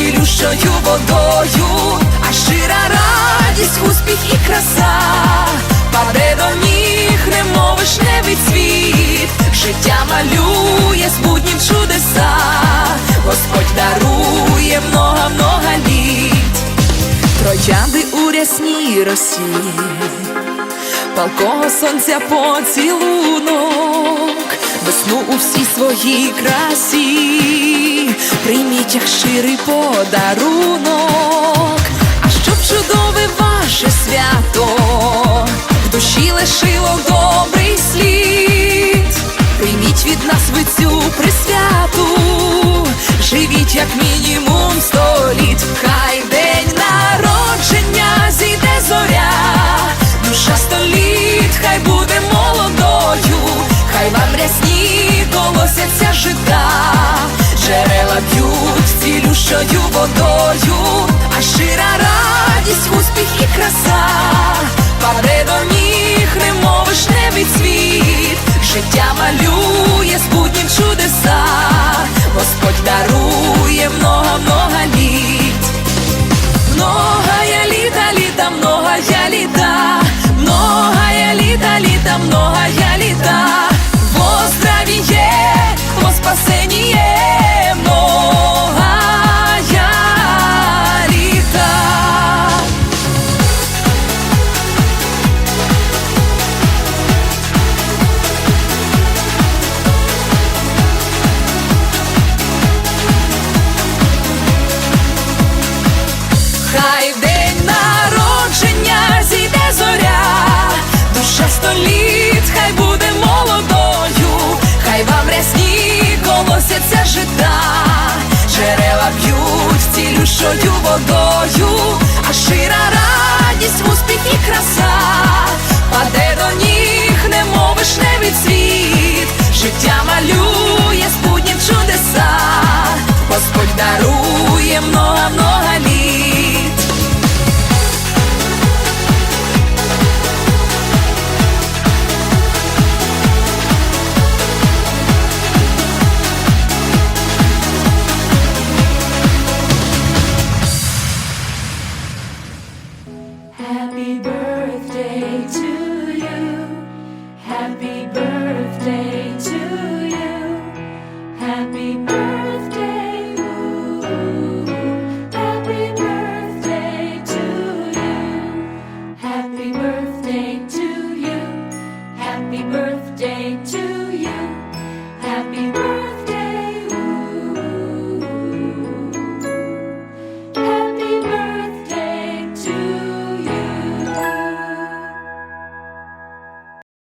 цілющою водою, а щира радість, успіх і краса, паде до ніг, немов вишневий цвіт, життя малює з буднім чудеса, Господь дарує много-много літ, троянди у рясній росі, палкого сонця поцілунок, весну у всій своїй красі, прийміть як щирий подарунок, а щоб чудове ваше свято, в душі лишило добрий слід, прийміть від нас ви цю присвяту, живіть як мінімум сто літ, хай день народження зійде зоря, душа століт, хай буде молодою, хай вам рясні колосяться жита, цілющою водою, а щира радість, успіх і краса, паде до ніг, немов вишневий цвіт, життя малює спутнім чудеса, Господь дарує много-много літ. Многая літа, літа, многая літа, многая літа, літа, многая літа, во здравіє, во спасеніє, Хай день народження зійде зоря, душа століт, хай буде молодою, хай вам рясні колосяться жита, Черева б'ють цілющою водою, а шира радість, успіх і краса, паде до ніг, не немов вишневий цвіт, життя малює, спутнім чудеса. Господь be birthday.